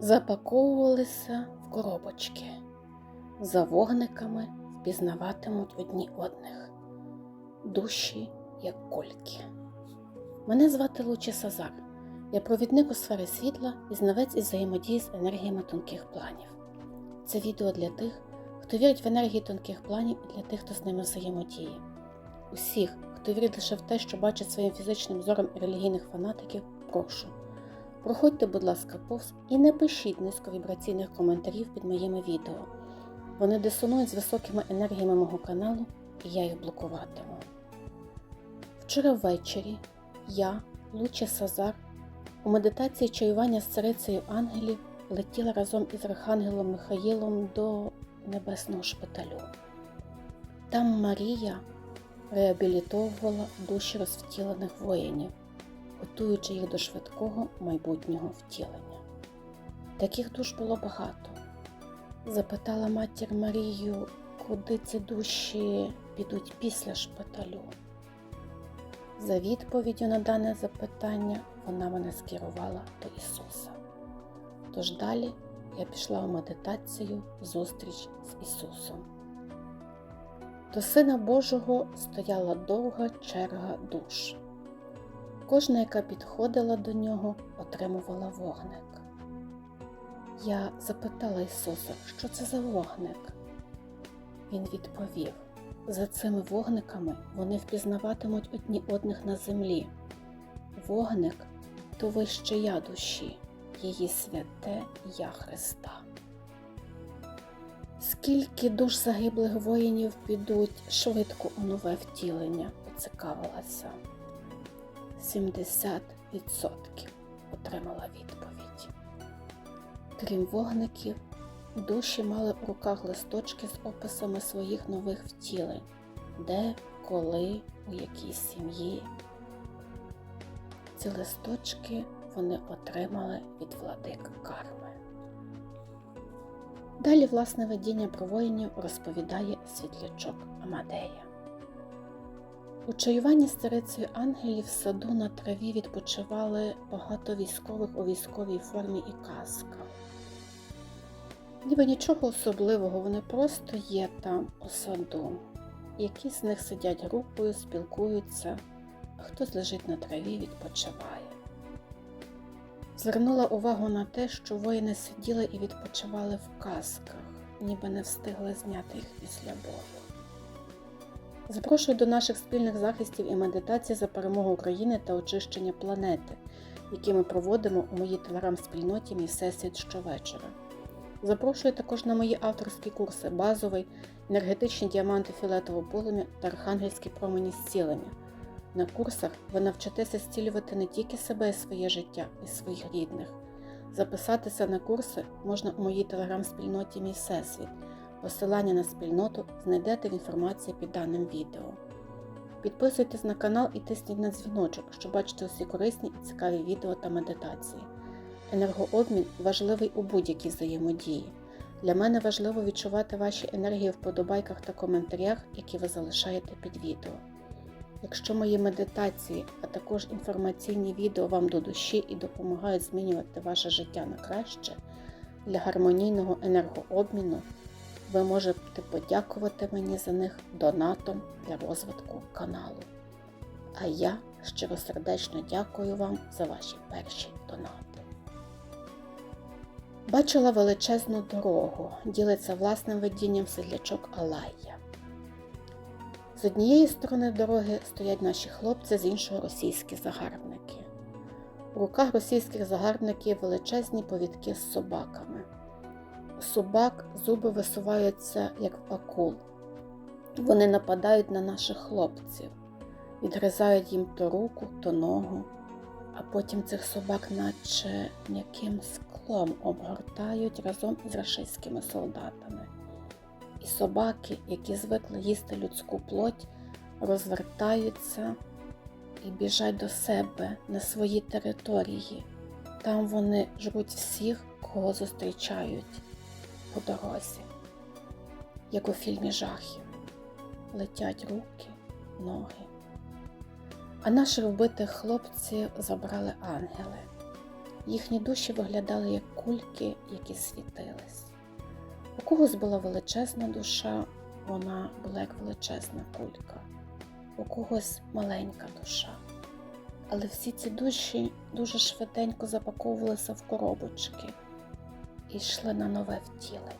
запаковувалися в коробочки. За вогниками впізнаватимуть одні одних. Душі, як кольки. Мене звати Лучі Сазар. Я провідник у сфері світла і знавець із взаємодії з енергіями тонких планів. Це відео для тих, хто вірить в енергії тонких планів і для тих, хто з ними взаємодіє. Усіх, хто вірить лише в те, що бачить своїм фізичним зором релігійних фанатиків, прошу. Проходьте, будь ласка, повз і не пишіть низьковібраційних коментарів під моїми відео. Вони дисонують з високими енергіями мого каналу, і я їх блокуватиму. Вчора ввечері я, Луча Сазар, у медитації чаювання з царицею ангелів летіла разом із архангелом Михаїлом до небесного шпиталю. Там Марія реабілітовувала душі розвтілених воїнів, готуючи їх до швидкого майбутнього втілення. Таких душ було багато. Запитала матір Марію, куди ці душі підуть після шпиталю. За відповіддю на дане запитання вона мене скерувала до Ісуса. Тож далі я пішла у медитацію зустріч з Ісусом. До Сина Божого стояла довга черга душ. Кожна, яка підходила до нього, отримувала вогник. Я запитала Ісуса, що це за вогник. Він відповів: за цими вогниками вони впізнаватимуть одні одних на землі. Вогник то вище я душі, її святе я Христа. Скільки душ загиблих воїнів підуть швидко у нове втілення, поцікавилася. 70% отримала відповідь. Крім вогників, душі мали у руках листочки з описами своїх нових втілень, де, коли, у якій сім'ї. Ці листочки вони отримали від владик карми. Далі власне видіння про воїнів розповідає світлячок Амадея. У чаюванні з царицею ангелів в саду на траві відпочивали багато військових у військовій формі і касках. Ніби нічого особливого, вони просто є там у саду. Які з них сидять групою, спілкуються, а хтось лежить на траві, відпочиває. Звернула увагу на те, що воїни сиділи і відпочивали в касках, ніби не встигли зняти їх після бою. Запрошую до наших спільних захистів і медитацій за перемогу України та очищення планети, які ми проводимо у моїй телеграм-спільноті Мій Всесвіт щовечора. Запрошую також на мої авторські курси базовий, енергетичні діаманти фіолетового полум'я та архангельські промені зцілення. На курсах ви навчитеся зцілювати не тільки себе і своє життя, і своїх рідних. Записатися на курси можна у моїй телеграм-спільноті Мій Всесвіт. Посилання на спільноту знайдете в інформації під даним відео. Підписуйтесь на канал і тисніть на дзвіночок, щоб бачити усі корисні і цікаві відео та медитації. Енергообмін важливий у будь-якій взаємодії. Для мене важливо відчувати ваші енергії в подобайках та коментарях, які ви залишаєте під відео. Якщо мої медитації, а також інформаційні відео вам до душі і допомагають змінювати ваше життя на краще, для гармонійного енергообміну ви можете подякувати мені за них донатом для розвитку каналу. А я щиросердечно дякую вам за ваші перші донати. Бачила величезну дорогу, ділиться власним видінням седлячок Алая. З однієї сторони дороги стоять наші хлопці, з іншого російські загарбники. У руках російських загарбників величезні повідки з собаками. Собак зуби висуваються, як в акул. Вони нападають на наших хлопців, відгризають їм то руку, то ногу, а потім цих собак, наче м'яким склом, обгортають разом із рашистськими солдатами. І собаки, які звикли їсти людську плоть, розвертаються і біжать до себе на свої території. Там вони жруть всіх, кого зустрічають по дорозі, як у фільмі жахів. Летять руки, ноги. А наших вбитих хлопців забрали ангели. Їхні душі виглядали як кульки, які світились. У когось була величезна душа, вона була як величезна кулька, у когось маленька душа. Але всі ці душі дуже швиденько запаковувалися в коробочки і йшли на нове втілення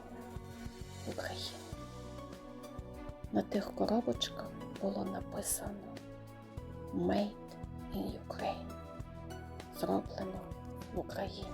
в Україні. На тих коробочках було написано Made in Ukraine. Зроблено в Україні.